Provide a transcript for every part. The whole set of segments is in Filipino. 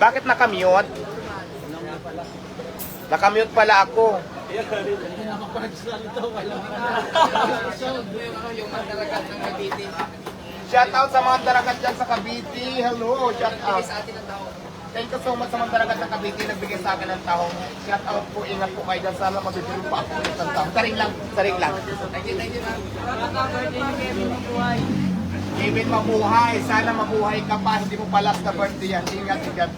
Bakit nakamute? Nakamute pala ako. Shout out sa mga daragat dyan sa Cavite. Hello, shout out. Thank you so much sa mga daragat ng Cavite nagbigay sa akin ng tahong. Shout out po, ingat po kayo dyan. Sana mabibiro pa ako ng tahong. Saring lang, saring lang. Kevin, mabuhay. Sana mabuhay ka pa. Hindi mo palas na birthday yan. Ingat, ingat.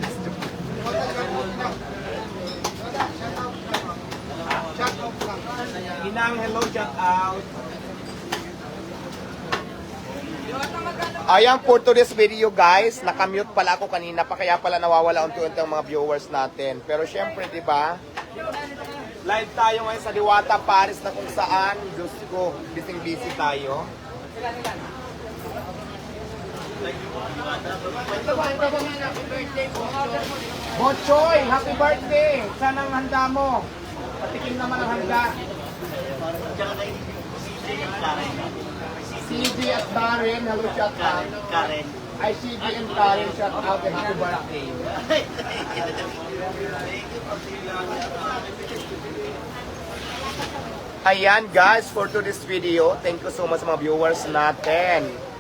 Inang, hello, shout out. Ayan for today's video guys, nakamute pala ako kanina pa kaya pala nawawala unti-unti ang mga viewers natin. Pero syempre, di ba? Live tayo ngayon sa Diwata, Paris na kung saan, Diyos ko, busy-busy tayo. Bochoy, happy birthday! Saan ang handa mo? Patikim naman ang handa. CG at Darren, hello, shout out. Karen. Ay, CG and Karen, shout out and happy birthday. Ayan guys, for today's video, thank you so much sa mga viewers natin.